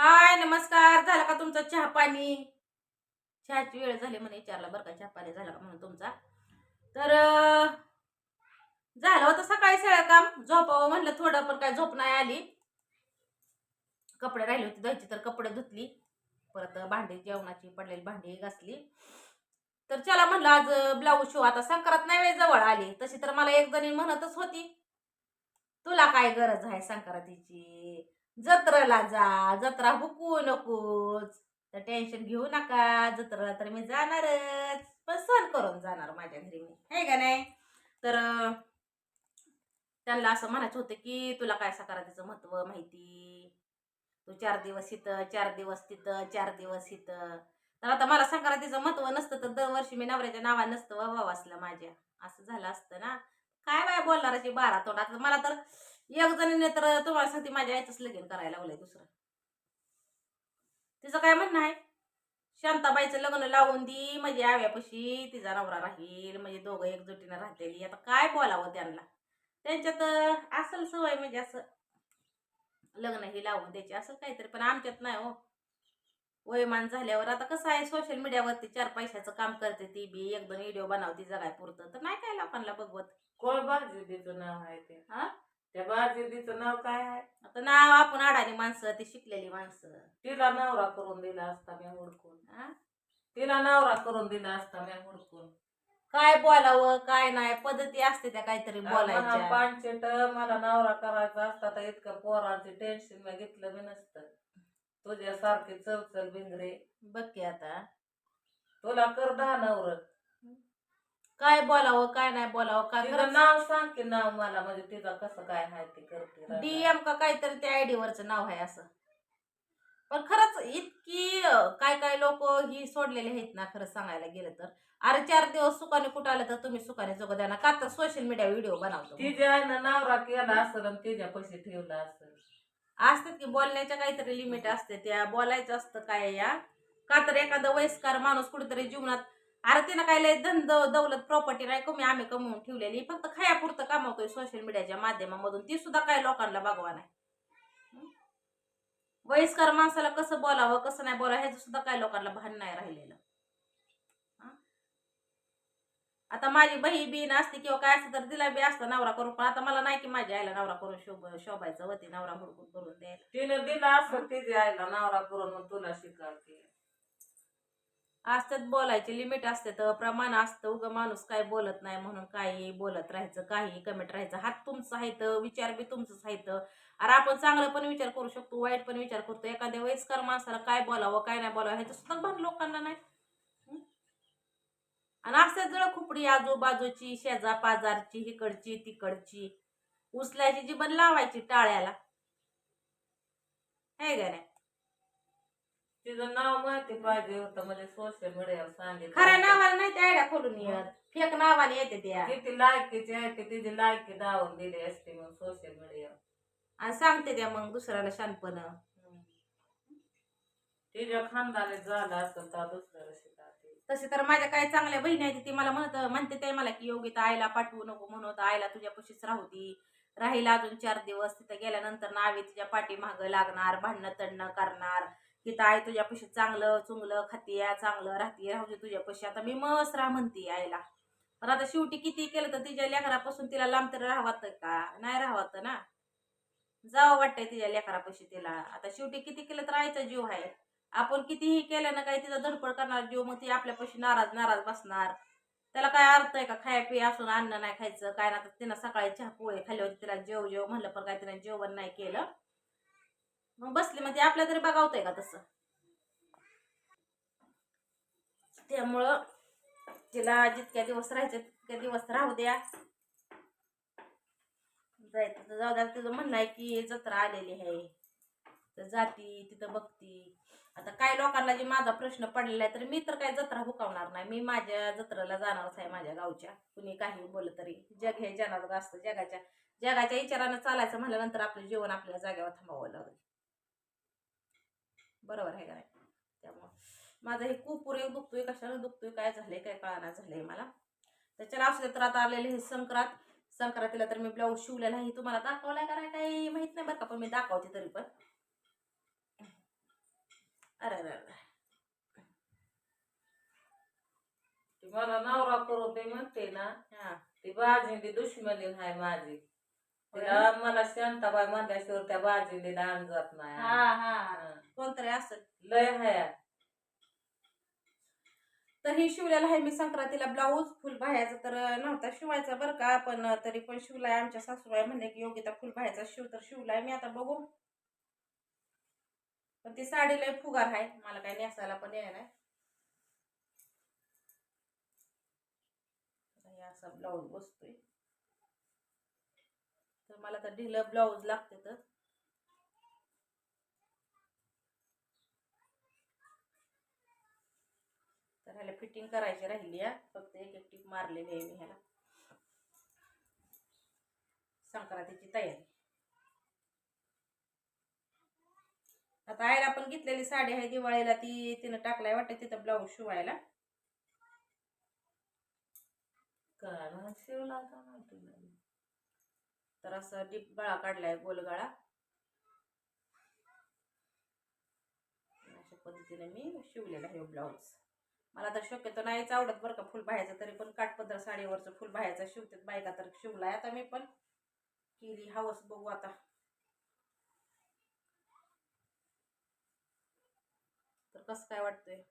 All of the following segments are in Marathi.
हाय नमस्कार. झाला का तुमचा चहा पाणी? चहाची वेळ झाली म्हणे विचारला बरं का चहा पाणी झाला का म्हणून तुमचा. तर झालं होतं सकाळी सगळं काम. झोपावं म्हणलं थोडं पण काय झोप नाही आली. कपडे राहिले होते धुवायची तर कपडे धुतली. परत भांडी जेवणाची पडलेली भांडी घासली. तर चला म्हणलं आज ब्लाऊज शिव. आता संक्रांत नाही वेळ जवळ आली. तशी तर मला एक जणी म्हणतच होती. तुला काय गरज आहे संक्रांतीची? जत्रेला जा जत्रा हुकू नकोच तर टेन्शन घेऊ नका जत्रेला तर मी जाणारच. पण सण करून जाणार माझ्या घरी मी. आहे का नाही? तर त्यांना असं म्हणायचं होतं की तुला काय संक्रांतीचं महत्त्व माहिती? तू चार दिवस इथं चार दिवस तिथं चार दिवस इथं. तर आता मला संक्रांतीचं महत्त्व नसतं तर दरवर्षी मी नवऱ्याच्या नावा नसतं वा वाचलं माझ्या. असं झालं असतं ना. काय बाय बोलणाराची बारा तोंडात? मला तर एक जणीने तर तुम्हाला सांगते माझ्या आईचंच लगीन करायला लावलंय दुसरं. तिचं काय म्हणणं आहे? शांताबाईचं लग्न लावून दी म्हणजे आव्यापाशी तिचा नवरा राहील म्हणजे दोघं एकजुटीनं राहतेली. आता काय बोलावं त्यांना? त्यांच्यात असेल सवय म्हणजे असं. लग्न हे लावून द्यायची असं काहीतरी. पण आमच्यात नाही हो. वयमान झाल्यावर आता कसं आहे सोशल मीडियावरती चार पैशाचं काम करते ती बी. एक दोन व्हिडिओ बनवते जगाय पुरतं तर नाही काय लोकांना बघवत? कोण बाजीदीचं नाव आहे ते. हा? त्या बाजीदीचं नाव काय आहे? आता नाव आपण अडाणी माणसं ती शिकलेली माणसं. तिला नवरा करून दिला असता मी हुडकून. हा? तिला नवरा करून दिला असता मी हुडकून. काय बोलावं काय नाही पद्धती असते त्या काहीतरी मला बोलायच्या. पाचशेट मला नवरा करायचा असता तर इतकं पोरांचे टेन्शन मी घेतलं मी नसतं. तुझ्यासारखे चवचल बिंगरे. बघ की आता. तुला कर दहा नवर. काय बोलावं काय नाही बोलावं काय तिचं नाव सांग. की नाव मला म्हणजे तिचं कसं काय आहे ते करते डीएम का काहीतरी त्या आयडी वरच नाव आहे असं. पण खरंच इतकी अं, काय काय लोक ही सोडलेले आहेत ना खरं सांगायला गेलं तर. अरे चार दिवस सुखाने कुठं आलं तर तुम्ही सुखाने जगू द्या ना. का तर सोशल मीडिया व्हिडिओ बनवतो तिच्या आईनं नवरा केला असेल आणि तिच्या पैसे ठेवला असेल. असतात की बोलण्याच्या काहीतरी लिमिट असते. त्या बोलायचं असतं काय या? का तर एखादा वयस्कर माणूस कुठेतरी जीवनात अरे तिनं काय लय धन दौलत प्रॉपर्टी नाही कमी आम्ही कमवून ठेवलेली. फक्त खायापुरतं कमावतोय सोशल मीडियाच्या माध्यमामधून. ती सुद्धा काय लोकांना बघवा नाही वयस्कर माणसाला कसं बोलावं कसं नाही बोलावं ह्याचं सुद्धा काय लोकांना भान नाही राहिलेलं. आता माझी बही बीन असते किंवा काय असतं तर तिला बी असतं नवरा करून पण आता मला नाही की माझ्या आईला नवरा करून शोभ शोभायचं होती नवरा हुडकून करून द्यायला. तिने दिला असं तिच्या आईला नवरा करून मग तुला शिकवते. असतात बोलायचे लिमिट असते तर प्रमाण असतं. उगं माणूस काय बोलत नाही म्हणून काही बोलत राहायचं काही कमेंट राहायचं. हात तुमचं आहे तर विचार बी तुमचंच आहे तर. अरे आपण चांगलं पण विचार करू शकतो वाईट पण विचार करतो. एखाद्या वयस्कर माणसाला काय बोलावं काय नाही बोलावं ह्याचं सुद्धा भान लोकांना नाही. आणि असतात जळ खुपडी आजूबाजूची शेजा पाजारची हिकडची तिकडची. उचलायची जी पण लावायची टाळ्याला. हे का नाही? तिचं नाव माहिती पाहिजे होतं म्हणजे सोशल मीडियावर सांगितलं खऱ्या नावाला नाही त्या आयडिया खोलून येत. फेक नावाने येते त्या. किती लायकीची आहे ते तिची लायकी दावून दिली असते मग सोशल मीडियावर आणि सांगते त्या मग दुसऱ्याला शानपण तिच्या खानदानी झालं असेल तर दुसऱ्याला शिकाते तसे तर माझ्या काही चांगल्या बहिणी आहेत ती मला म्हणत म्हणते ते मला की योगिता आईला पाठवू नको म्हणत आईला तुझ्या पशीच राहू ती राहील अजून चार दिवस तिथं गेल्यानंतर नावी तिच्या पाठी मागं लागणार भांडणं तडणं करणार. तिथं आई तुझ्यापाशी चांगलं चुंगलं खातीया चांगलं राहते राहू दे तुझ्यापाशी. आता मी मस्त राह म्हणते आईला. पण आता शेवटी किती केलं तर तिच्या लेकरापासून तिला लांब तर राहावात का? नाही राहावात ना. जावं वाटतंय तिच्या लेकरापाशी तिला. आता शेवटी किती केलं तर आईचा जीव आहे. आपण कितीही केलं ना काही तिचा धडपड करणार जीव मग ती आपल्यापाशी नाराज नाराज बसणार. त्याला काय अर्थ आहे का खाया पिया असून अन्न नाही खायचं? काय ना तर तिनं सकाळी चहा पोळे खाल्ले होते तिला जेव जेव म्हणलं पण काय तिने जेवण नाही केलं. मग बसली मग ती आपल्या तरी बघावतंय का तसं? त्यामुळं तिला जितक्या दिवस राहायचे तितक्या दिवस राहू द्या. जायचं तर जाऊ द्या. तिचं म्हणणं आहे की जत्रा आलेली आहे. तर जाती तिथं बघती. आता काय लोकांना जे माझा प्रश्न पडलेला आहे तर मी तर काय जत्रा हुकावणार नाही. मी माझ्या जत्रेला जाणारच आहे माझ्या गावच्या. कुणी काही बोललं तरी. जग हे जनावर असतं जगाच्या. जगाच्या विचारानं चालायचं म्हणल्यानंतर आपलं जीवन आपल्या जागेवर थांबावं लागेल. बरोबर आहे का नाही? त्यामुळं. माझं हे कुपूर एक दुखतोय कशानं दुखतोय काय झालंय काय कळणार झालंय मला. त्याच्याला असू दे तर आता आलेले हे संक्रांत. संक्रांतीला तर मी ब्लाऊज शिवलेला आहे तुम्हाला दाखवलाय का नाही काही माहीत नाही बरं का पण मी दाखवते तरी पण. अरे अरे अरे. ती मला नवरा करू दे म्हणते ना. हा. ती बाजिंदी दुश्मनी आहे माझी. तिला मला शांताबाई म्हणल्याशिवाय त्या बाजिंदीला आण जात नाही. हा हा. हा. कोणतरी असत लय हया. तर ही शिवलेला आहे मी संक्रांतीला ब्लाऊज फुल बाह्याचा तर नव्हता शिवायचा बरं का पण तरी पण शिवलाय आमच्या सासूबाई म्हणले की योगिता फुल बाह्याचा शिव तर शिवलाय मी आता बघू. पण ती साडी लय फुगार आहे मला काही नेसायला पण येणार नाही. असा ब्लाऊज बसतोय. तर मला तर ढिलं ब्लाऊज लागते तर. फिटिंग करायची राहिली आहे फक्त एक एक टीप मारलेली आहे मी ह्याला. संक्रांतीची तयारी. आता आईला पण घेतलेली साडी आहे दिवाळीला ती तिनं टाकलाय वाटत तिथं ब्लाऊज शिवायला. काय शिवला तर असं डीप गळा काढलाय गोलगळा अशा पद्धतीने मी शिवलेला आहे ब्लाऊज मला तर शक्यतो नाहीच आवडत बरं का फुल बाह्याचं तरी पण काठपदर साडीवरचं फुल बाह्याचं शिवतात बायका तर शिवलाय आता मी पण केली हवस बघू आता. तर कसं काय वाटतंय?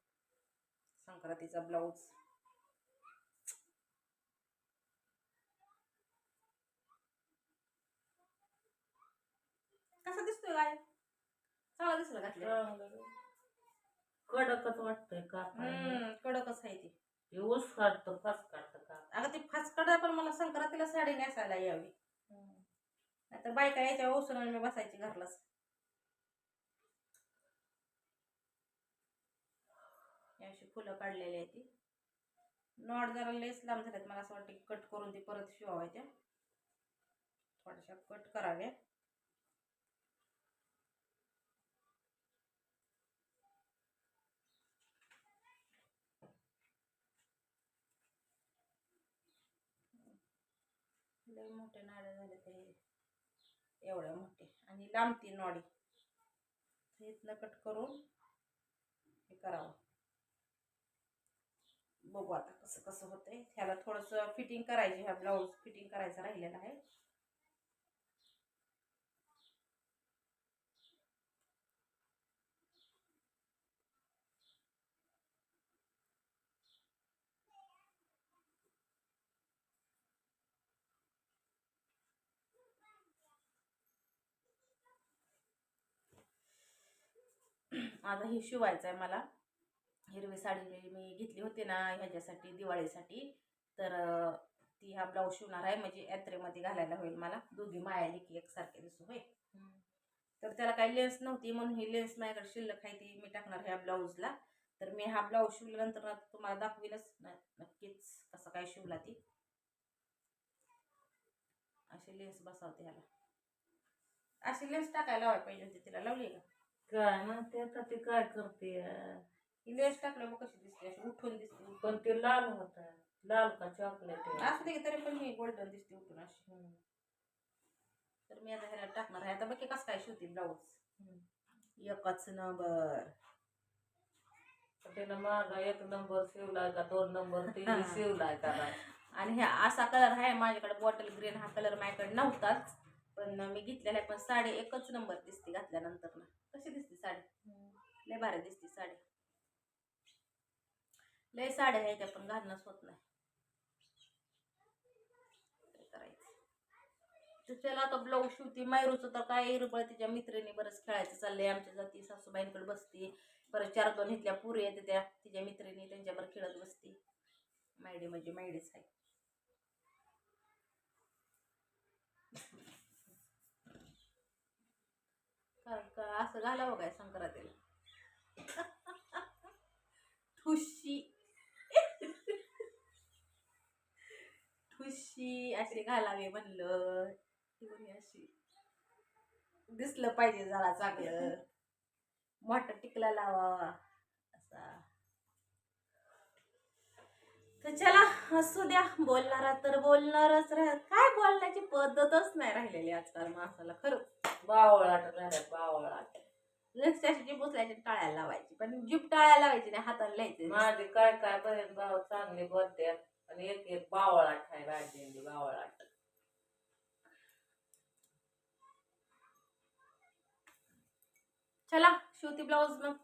संक्रांतीचा ब्लाऊज. कसा दिसतोय काय चांगला दिसला घातला कडकच वाटतंय का हम्म कडकच आहे ती. ऊस काढतो फास काढतो का? अगं ती फासकडा पण मला संक्रांतीला साडी नेसायला यावी. नाहीतर बायका यायच्या ओसून मी बसायची घरलाच. अशी फुलं काढलेली आहे ती. नॉट जरा लेस लांब झाल्यात मला असं वाटतं कट करून ती परत शिवायच्या थोड्याशा कट कराव्या. लय मोठे नाड्या झाले ते. एवढ्या मोठे. आणि लांब ती नॉडी इथनं कट करून हे करावं. बघू आता कसं कसं होतंय. ह्याला थोडंसं फिटिंग करायची ह्या ब्लाऊज फिटिंग करायचं राहिलेलं आहे. आता ही शिवायचं आहे मला. हिरवी साडी मी घेतली होती ना ह्याच्यासाठी दिवाळीसाठी. तर ती हा ब्लाऊज शिवणार आहे. म्हणजे यात्रेमध्ये घालायला होईल मला. दोघी मायाली की एकसारखे दिसू होय. तर त्याला काही लेन्स नव्हती. म्हणून ही लेन्स माझ्याकडे शिल्लक आहे ती मी टाकणार ह्या ब्लाऊजला. तर मी हा ब्लाऊज शिवल्यानंतर तुम्हाला दाखवीलच. न- नक्कीच कसं काय शिवला ती. अशी लेन्स बसवते ह्याला. अशी लेन्स टाकायला लावायला पाहिजे होती तिला. लावली का? काय? म्हणते आता ती काय करते? ही लेस टाकल्यावर मग कशी दिसते. अशी उठून दिसते. पण ते लाल होत. लाल का चॉकलेट असू दे की तरी पण ही गोल्डन दिसते उठून अशी. तर मी आता ह्याला टाकणार आहे. आता बघ कसं काय शिवते ब्लाऊज एकच नंबर त्यानं माझा एक नंबर शिवलाय का दोन नंबर ते शिवलाय का? आणि ह्या असा कलर आहे माझ्याकडे बॉटल ग्रीन हा कलर माझ्याकडे नव्हताच. पण मी घेतलेला आहे पण साडी एकच नंबर दिसते घातल्यानंतर ना. कशी दिसते साडी? लय भारी दिसते साडी. लय साड्या आहेत त्या पण घालणंच होत नाही. काय तर चला आता ब्लाऊज शिवती मायरूचं तर काय रुबळ तिच्या मित्रिणी बरंच खेळायचं चाललंय. आमच्या जाती सासूबाईंकडे बसते. परत चार दोन इथल्या पुरी येते त्या तिच्या मैत्रिणी त्यांच्यावर खेळत बसते. मायडी म्हणजे मायडीच आहे काय का असं घालावं काय संक्रांतीला? ठुशी. ठुशी अशी घालावी म्हणलं. अशी. दिसलं पाहिजे जरा चांगलं. मोठा टिकला लावावा. असा. तर चला असू द्या. बोलणारा तर बोलणारच राह काय बोलण्याची पद्धतच नाही राहिलेली आजकाल माणसाला. खरं बावळाट झाल्यात बावळाट. लक्ष अशी उचलायची टाळ्याला लावायची. पण जीप टाळ्याला लावायची नाही हाताला लिहायचं माझी काय काय बहीण भाऊ चांगली बोलते आणि एक एक बावळाट आहे राजेंदी बावळाट. चला शिवती ब्लाऊज मग.